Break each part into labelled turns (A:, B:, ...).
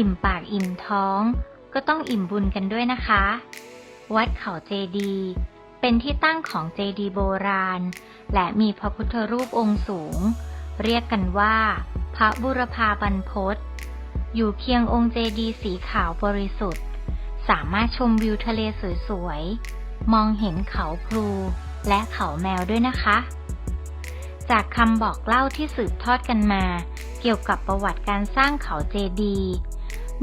A: อิ่มปากอิ่มท้อง ก็ต้องอิ่มบุญกันด้วยนะคะ วัดเขาเจดี เป็นที่ตั้งของเจดีโบราณ และมีพระพุทธรูปองค์สูง เรียกกันว่า พระบุรพาบรรพตอยู่เคียงองค์เจดีสีขาวบริสุทธิ์ สามารถชมวิวทะเลสวยๆ มองเห็นเขาพลูและเขาแมวด้วยนะคะ จากคำบอกเล่าที่สืบทอดกันมา เกี่ยวกับประวัติการสร้างเขาเจดีย์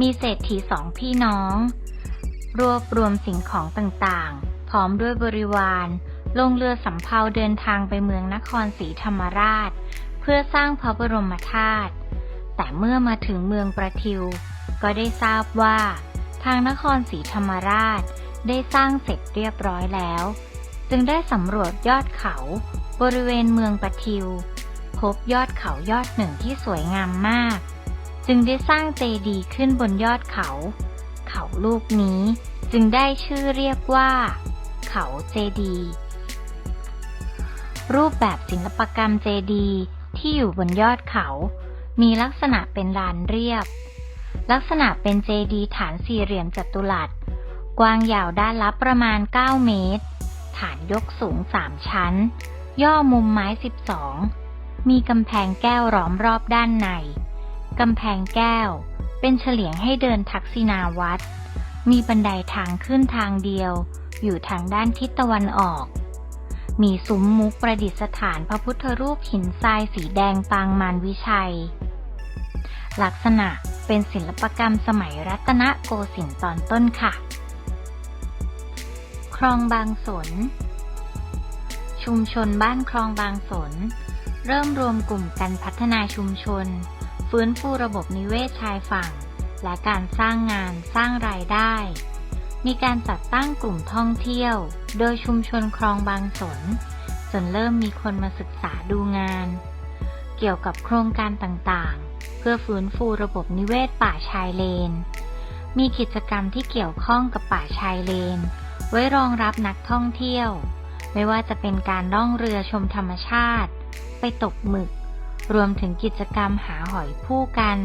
A: มีเศรษฐีสองพี่น้อง รวบรวมสิ่งของต่างๆ พร้อมด้วยบริวาร ลงเรือสำเภาเดินทางไปเมืองนครศรีธรรมราช เพื่อสร้างพระบรมธาตุ แต่เมื่อมาถึงเมืองประทิว ก็ได้ทราบว่า ทางนครศรีธรรมราชได้สร้างเสร็จเรียบร้อยแล้ว จึงได้สำรวจยอดเขา บริเวณเมืองประทิว พบยอดเขายอดหนึ่งที่สวยงามมาก จึงได้สร้างเจดีย์ขึ้นบนยอดเขา เขาลูกนี้จึงได้ชื่อเรียกว่า เขาเจดีย์รูปแบบศิลปกรรมเจดีย์ที่อยู่บนยอดเขา มีลักษณะเป็นลานเรียบ ลักษณะเป็นเจดีย์ฐานสี่เหลี่ยมจัตุรัส กว้างยาวด้านละประมาณ 9 เมตร ฐานยกสูง 3 ชั้น ย่อมุมไม้ 12 มีกำแพงแก้วล้อมรอบด้านใน กำแพงแก้ว เป็นเฉลียงให้เดินทักษิณาวัด มีบันไดทางขึ้นทางเดียว อยู่ทางด้านทิศตะวันออก มีซุ้มมุกประดิษฐานพระพุทธรูปหินทรายสีแดงปางมารวิชัย ลักษณะเป็นศิลปกรรมสมัยรัตนโกสินทร์ตอนต้นค่ะ คลองบางสน ชุมชนบ้านคลองบางสน เริ่มรวมกลุ่มกันพัฒนาชุมชน ฟื้นฟูระบบนิเวศชายฝั่ง และการสร้างงานสร้างรายได้ มีการจัดตั้งกลุ่มท่องเที่ยว โดยชุมชนคลองบางสน จนเริ่มมีคนมาศึกษาดูงาน เกี่ยวกับโครงการต่างๆ เพื่อฟื้นฟูระบบนิเวศป่าชายเลน มีกิจกรรมที่เกี่ยวข้องกับป่าชายเลน ไว้รองรับนักท่องเที่ยว ไม่ว่าจะเป็นการล่องเรือชมธรรมชาติ ไปตกหมึก รวมถึงกิจกรรมหาหอยผู้กัน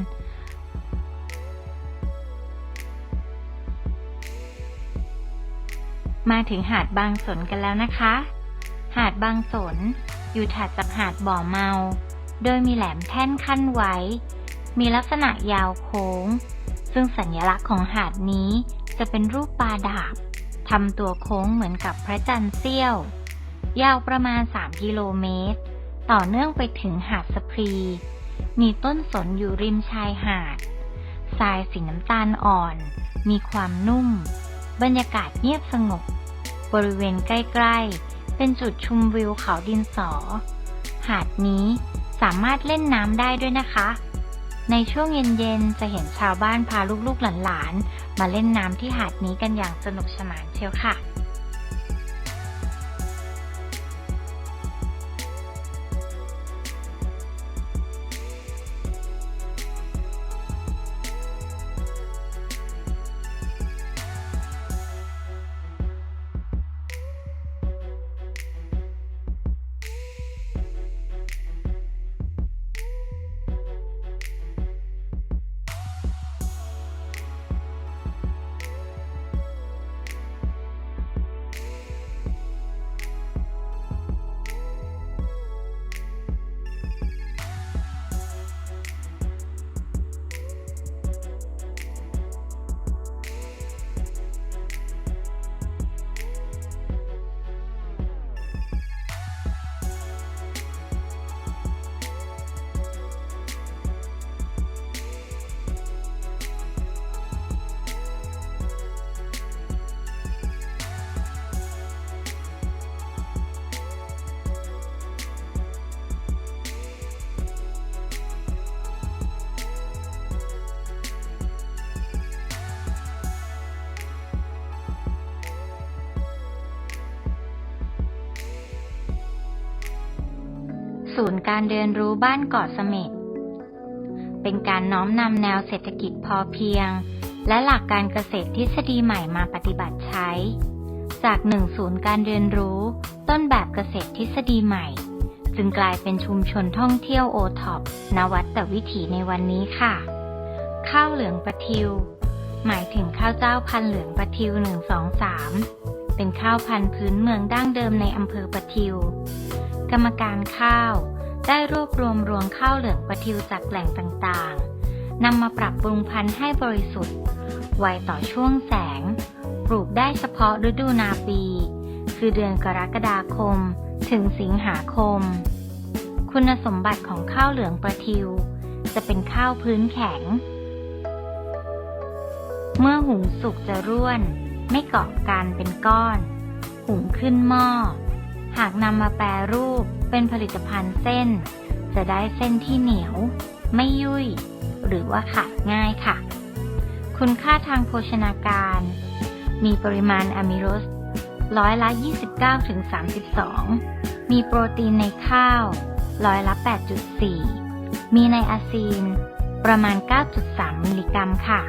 A: มาถึงหาดบางสนกันแล้วนะคะ หาดบางสน อยู่ถัดจากหาดบ่อเมา โดยมีแหลมแท่นขั้นไว้ มีลักษณะยาวโค้ง ซึ่งสัญลักษณ์ของหาดนี้จะเป็นรูปปลาดาบทำตัวโค้งเหมือนกับพระจันทร์เสี้ยว ยาวประมาณ 3 กิโลเมตร ต่อเนื่องไปถึงหาดสะพรีมีต้นสนอยู่ริมชายหาด ทรายสีน้ำตาลอ่อน มีความนุ่ม บรรยากาศเงียบสงบ บริเวณใกล้ ๆ เป็นจุดชมวิวเขาดินสอ หาดนี้สามารถเล่นน้ำได้ด้วยนะคะ ในช่วงเย็น ๆ จะเห็นชาวบ้านพาลูก ๆ หลาน ๆ มาเล่นน้ำที่หาดนี้กันอย่างสนุกสนานเชียวค่ะ ศูนย์การเรียนรู้บ้านเกาะเสม็ดเป็นการน้อมนำแนวเศรษฐกิจพอเพียง และหลักการเกษตรทฤษฎีใหม่มาปฏิบัติใช้ จากหนึ่งศูนย์การเรียนรู้ ต้นแบบเกษตรทฤษฎีใหม่ จึงกลายเป็นชุมชนท่องเที่ยวโอท็อปนวัตวิถีในวันนี้ค่ะ ข้าวเหลืองปะทิว หมายถึงข้าวเจ้าพันเหลืองปะทิว123เป็นข้าวพันธุ์พื้นเมืองดั้งเดิมในอำเภอปะทิว กรรมการข้าว ได้รวบรวมรวงข้าวเหลืองปะทิวจากแหล่งต่างๆนำมาปรับปรุงพันธุ์ให้บริสุทธิ์ ไวต่อช่วงแสง ปลูกได้เฉพาะฤดูนาปี คือเดือนกรกฎาคม ถึงสิงหาคม คุณสมบัติของข้าวเหลืองประทิว จะเป็นข้าวพื้นแข็ง เมื่อหุงสุกจะร่วน ไม่เกาะกันเป็นก้อน หุงขึ้นหม้อ หากนำมาแปรรูปเป็นผลิตภัณฑ์เส้น จะได้เส้นที่เหนียว ไม่ยุ่ย หรือว่าขาดง่ายค่ะ คุณค่าทางโภชนาการ มีปริมาณอะมิโรสร้อยละ 29ถึง32 มีโปรตีนในข้าวร้อยละ 8.4 มีไนอาซีน ประมาณ 9.3 มิลลิกรัมค่ะ